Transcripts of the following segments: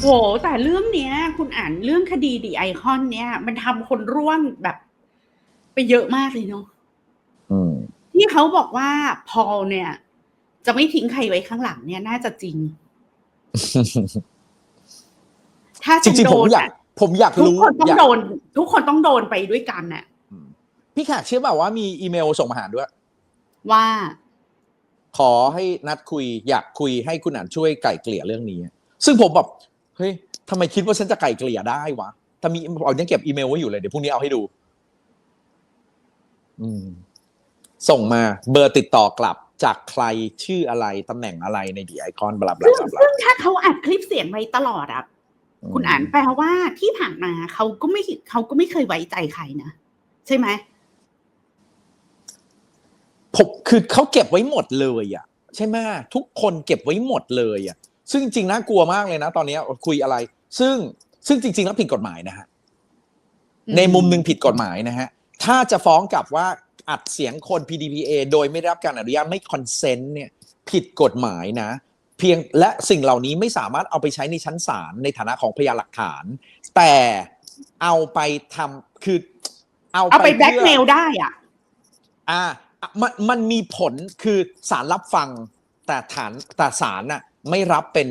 โหแต่เรื่องเนี้ย คุณอ่านเรื่องคดีดีไอคอนเนี้ยมันทำคนร่วงแบบ ไปเยอะมากเลยเนาะอืมที่เขาบอกว่าพอลเนี่ย จะไม่ทิ้งใครไว้ข้างหลังเนี่ยน่าจะจริง ถ้าจริงๆโดผมนอยากอะผมอยากทุกรู้คนต้องอยากโดน ทุกคนต้องโดนไปด้วยกันน่ะพี่แขกเชื่อเปล่าว่ามีอีเมลส่งมาหาด้วย ว่า ขอให้นัดคุย อยากคุยให้คุณอ่านช่วยไก่เกลี่ยเรื่องนี้ ซึ่งผมแบบ เฮ้ยทำไมคิดว่าฉันจะไก่เกลี่ยได้วะถ้ามีเอายังเก็บอีเมลไว้อยู่เลยเดี๋ยวพรุ่งนี้เอาให้ดู อืม ส่งมาเบอร์ติดต่อกลับจากใครชื่ออะไรตำแหน่งอะไรในดีไอคอนบลาบลาซึ่งบลาบลาซึ่งถ้าเขาอัดคลิปเสียงไว้ตลอดอะคุณอ่านแปลว่าที่ผ่านมาเขาก็ไม่เขาก็ไม่เคยไว้ใจใครนะใช่ไหมผมคือเขาเก็บไว้หมดเลยอะ ใช่ไหมทุกคนเก็บไว้หมดเลยอะ ซึ่งจริงๆน่ากลัวมากเลยนะ ตอนนี้คุยอะไร ซึ่งซึ่งจริง ๆ แล้วผิดกฎหมายนะฮะอืมในมุมหนึ่งผิดกฎหมายนะฮะถ้าจะฟ้องกลับว่าอัดเสียงคน PDPA โดยไม่ได้รับการอนุญาตไม่คอนเซนต์เนี่ยผิดกฎหมายนะ เพียงและสิ่งเหล่านี้ไม่สามารถเอาไปใช้ในชั้นศาลในฐานะของพยานหลักฐาน แต่เอาไปทำคือ เอาเอาไปแบล็กพื่เมลได้อะอ่ามันมันมีผลคือศาลรับฟังแต่ฐานแต่ศาลน่ะ ไม่รับเป็น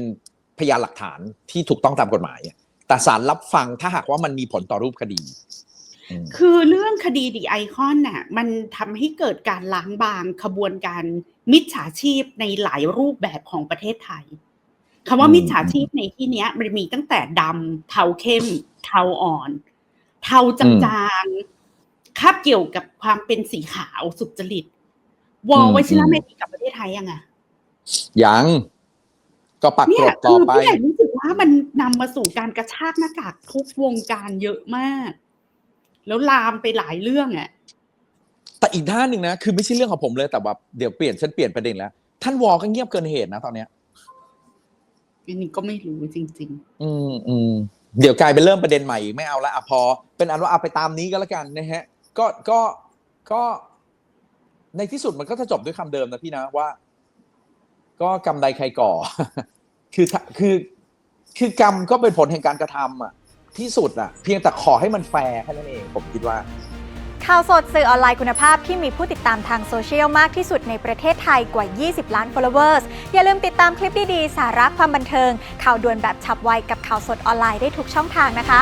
พยานหลักฐานที่ถูกต้องตามกฎหมายอะแต่ศาลรับฟังถ้าหากว่ามันมีผลต่อรูปคดีอืมคือเรื่องคดีดีไอคอนน่ะมันทำให้เกิดการล้างบางขบวนการมิจฉาชีพในหลายรูปแบบของประเทศไทยคำว่าอืมมิจฉาชีพในที่เนี้ยมันมีตั้งแต่ดำเทาเข้ม เทาอ่อน เทาจางๆคาบเกี่ยวกับความเป็นสีขาวสุจริต วอลไวชิระเมดีกับประเทศไทยยังไงยัง ก็ปักเนี่กรยดต่คืออไปพี่ใหญ่รู้สึกว่ามันนำมาสู่การกระชากหน้ากากทุกวงการเยอะมาก แล้วลามไปหลายเรื่องอะแต่อีกด้านหนึ่งนะ คือไม่ใช่เรื่องของผมเลยแต่แบบเดี๋ยวเปลี่ยนฉันเปลี่ยนประเด็นแล้ว ท่านวอก็เงียบเกินเหตุนะตอนเนี้ยอันนี้ก็ไม่รู้จริงอืมอืมเดี๋ยวกลายเป็นเริ่มประเด็นใหม่อีกไม่เอาละอะพอ เป็นอันว่าเอาไปตามนี้ก็แล้วกันนะฮะ ก็ก็ก็ในที่สุดมันก็จะจบด้วยคำเดิมนะพี่นะว่า ก็กรรมใดใครก่อ คือคือคือกรรมก็เป็นผลแห่งการกระทำอะที่สุดอะ เพียงแต่ขอให้มันแฟร์แค่นั้นเองผมคิดว่า ข่าวสดสื่อออนไลน์คุณภาพที่มีผู้ติดตามทางโซเชียลมากที่สุดในประเทศไทยกว่า 20 ล้าน followers อย่าลืมติดตามคลิปดีๆ สาระความบันเทิง ข่าวด่วนแบบฉับไวกับข่าวสดออนไลน์ได้ทุกช่องทางนะคะ